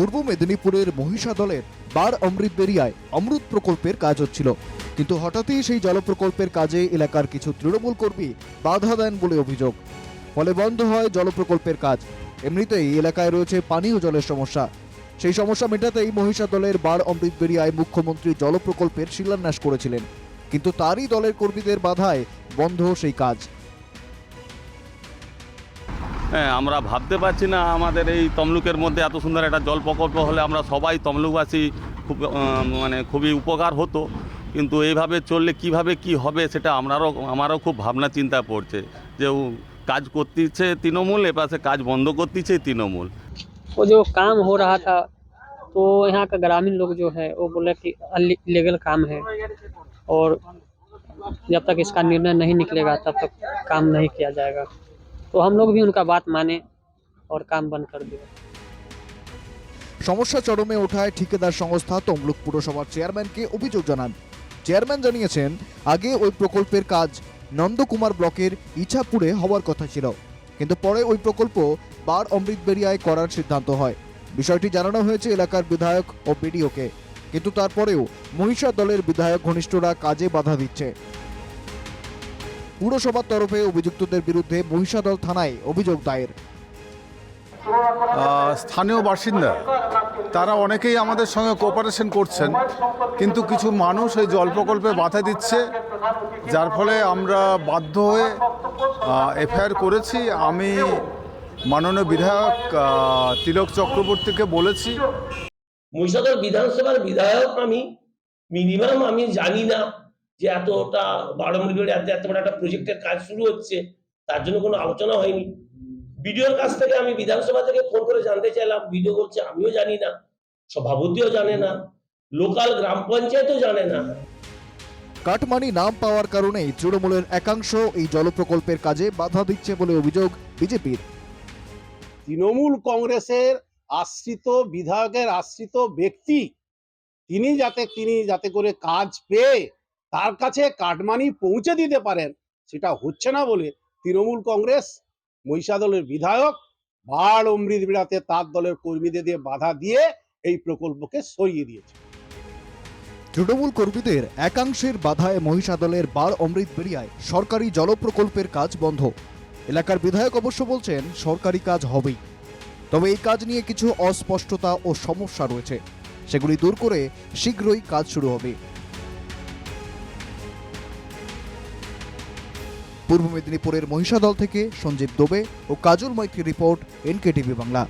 পূর্ব মেদিনীপুরের মহিষা দলের বার অমৃত বেরিয়ায় অমৃত প্রকল্পের কাজ হচ্ছিল। কিন্তু হঠাৎই সেই জল প্রকল্পের কাজে এলাকার কিছু তৃণমূল কর্মী বাধা দেন বলে অভিযোগ। ফলে বন্ধ হয় জল প্রকল্পের কাজ। এমনিতেই এলাকায় রয়েছে পানীয় জলের সমস্যা। সেই সমস্যা মেটাতেই মহিষা দলের বার অমৃত বেরিয়ায় মুখ্যমন্ত্রী জল প্রকল্পের শিলান্যাস করেছিলেন। কিন্তু তারই দলের কর্মীদের বাধায় বন্ধ সেই কাজ। হ্যাঁ আমরা ভাবতে পারছি না আমাদের এই তমলুকের মধ্যে এত সুন্দর একটা জল প্রকল্প হলে আমরা সবাই তমলুকবাসী খুব আহ, মানে খুবই উপকার হতো কিন্তু এইভাবে চললে কিভাবে কি হবে সেটা আমরারও আমারও খুব ভাবনা চিন্তা পড়ছে যে ও কাজ করতেছে তৃণমূল এপাশে কাজ বন্ধ করতেছে তৃণমূল वो जो काम हो रहा था तो यहाँ का ग्रामीण लोग जो है वो बोले कि इलीगल काम है और जब तक इसका निर्णय नहीं निकलेगा तब तक काम नहीं किया जाएगा तो हम लोग भी उनका बात माने और काम बंद कर दिए সমস্যা চরমে ওঠায় ঠিকাদার সংস্থা তমলুক পুরসভার চেয়ারম্যানকে অভিযোগ জানান চেয়ারম্যান জানিয়েছেন আগে ওই প্রকল্পের কাজ নন্দকুমার ব্লকের ইছাপুরে হওয়ার কথা ছিল কিন্তু পরে ওই প্রকল্প বার অমৃত বেরিয়ায় করার সিদ্ধান্ত হয় বিষয়টি জানানো হয়েছে এলাকার বিধায়ক ও বিডিওকে কিন্তু তারপরেও মহিষা দলের বিধায়ক ঘনিষ্ঠরা কাজে বাধা দিচ্ছে পুরসভার তরফে অভিযুক্তদের বিরুদ্ধে মহিষাদল থানায় অভিযোগ দায়ের। স্থানীয় বাসিন্দা তারা অনেকেই আমাদের সঙ্গে কোঅপারেশন করছেন কিন্তু কিছু মানুষ এই জল প্রকল্পে বাধা দিচ্ছে যার ফলে আমরা বাধ্য হয়ে এফআইআর করেছি। আমি মাননীয় বিধায়ক তিলক চক্রবর্তীকে বলেছি। মহিষাদল বিধানসভার বিধায়ক আমি মিনিমাম আমি জানি না। যে এতটা বারোমৃগের এত এত বড় একটা প্রজেক্টের কাজ শুরু হচ্ছে তার জন্য কোনো আলোচনা হয়নি। বিডিওর কাছ থেকে আমি বিধানসভা থেকে ফোন করে জানতে চাইলাম। বিডিও বলছে আমিও জানি না সভাপতিও জানে না লোকাল গ্রাম পঞ্চায়েতও জানে না। কাটমানি নাম পাওয়ার কারণেই তৃণমূলের একাংশ এই জল প্রকল্পের কাজে বাধা দিচ্ছে বলে অভিযোগ বিজেপির। তৃণমূল কংগ্রেসের আশ্রিত বিধায়কের আশ্রিত ব্যক্তি তিনি যাতে তিনি যাতে করে কাজ পেয়ে তার কাছে কাটমানি পৌঁছে দিতে পারেন, সেটা হচ্ছে না বলে তৃণমূল কংগ্রেস, মহিষাদলের বিধায়ক, বাড় অমৃত বিড়াতে তার দলের কর্মীদের দিয়ে বাধা দিয়ে এই প্রকল্পকে সরিয়ে দিয়েছে। তৃণমূল কর্মীদের একাংশের বাধায় মহিষাদলের বার অমৃত বেরিয়ায় সরকারি জল প্রকল্পের কাজ বন্ধ। এলাকার বিধায়ক অবশ্য বলছেন, সরকারি কাজ হবেই। তবে এই কাজ নিয়ে কিছু অস্পষ্টতা ও সমস্যা রয়েছে। সেগুলি দূর করে শীঘ্রই কাজ শুরু হবে। পূর্ব মেদিনীপুরের মহিষাদল থেকে সঞ্জীব দোবে ও কাজল মৈত্রী রিপোর্ট এনকেটিভি বাংলা।